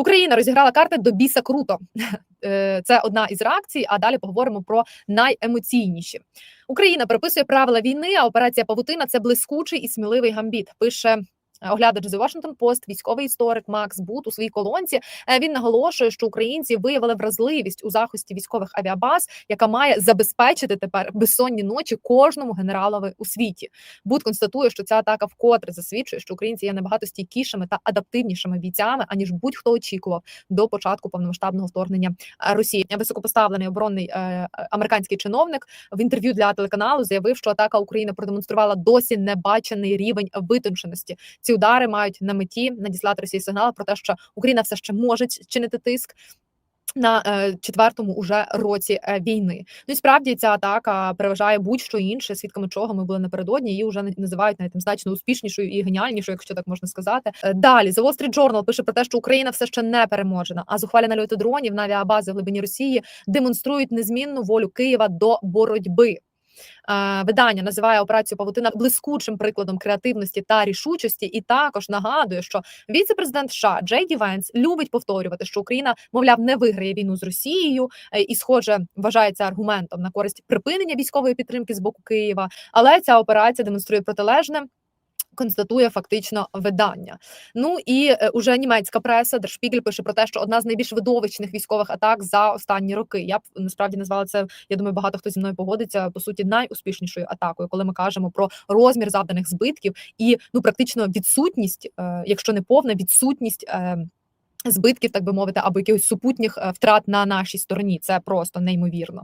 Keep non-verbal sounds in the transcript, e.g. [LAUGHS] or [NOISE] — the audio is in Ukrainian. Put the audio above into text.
Україна розіграла карти до біса круто. [LAUGHS] Е, Це одна із реакцій. А далі поговоримо про найемоційніші. Україна приписує правила війни. А операція Павутина це блискучий і сміливий гамбіт. Пише. Оглядач The Washington Post, військовий історик Макс Бут у своїй колонці. Е, Він наголошує, що українці виявили вразливість у захисті військових авіабаз, яка має забезпечити тепер безсонні ночі кожному генералові у світі. Бут констатує, що ця атака вкотре засвідчує, що українці є набагато стійкішими та адаптивнішими бійцями, аніж будь-хто очікував до початку повномасштабного вторгнення е, Росії. Високопоставлений оборонний е, американський чиновник в інтерв'ю для телеканалу заявив, що атака України продемонструвала досі небачений рівень витонченості. Ці удари мають на меті надіслати Росії сигнал про те, що Україна все ще може чинити тиск. На е, четвертому уже році е, війни. Ну і справді ця атака переважає будь-що інше, свідками чого ми були напередодні. Її вже називають навіть значно успішнішою і геніальнішою, якщо так можна сказати. Е, Далі The Wall Street Journal пише про те, що Україна все ще не переможена, а зухвалі нальоти дронів на авіабази в глибині Росії демонструють незмінну волю Києва до боротьби. Е, Видання називає операцію Павутина блискучим прикладом креативності та рішучості, і також нагадує, що віце-президент США Джей Венс любить повторювати, що Україна, мовляв, не виграє війну з Росією, е, і, схоже, вважається аргументом на користь припинення військової підтримки з боку Києва. Але ця операція демонструє протилежне. Констатує фактично видання. Ну і е, уже німецька преса Der пише про те, що одна з найбільш видовищних військових атак за останні роки. Я б насправді назвала це. Я думаю, багато хто зі мною погодиться по суті найуспішнішою атакою, коли ми кажемо про розмір завданих збитків і ну практично відсутність, е, якщо не повна відсутність. Е, Збитків, так би мовити, або якихось супутніх е, втрат на нашій стороні, це просто неймовірно.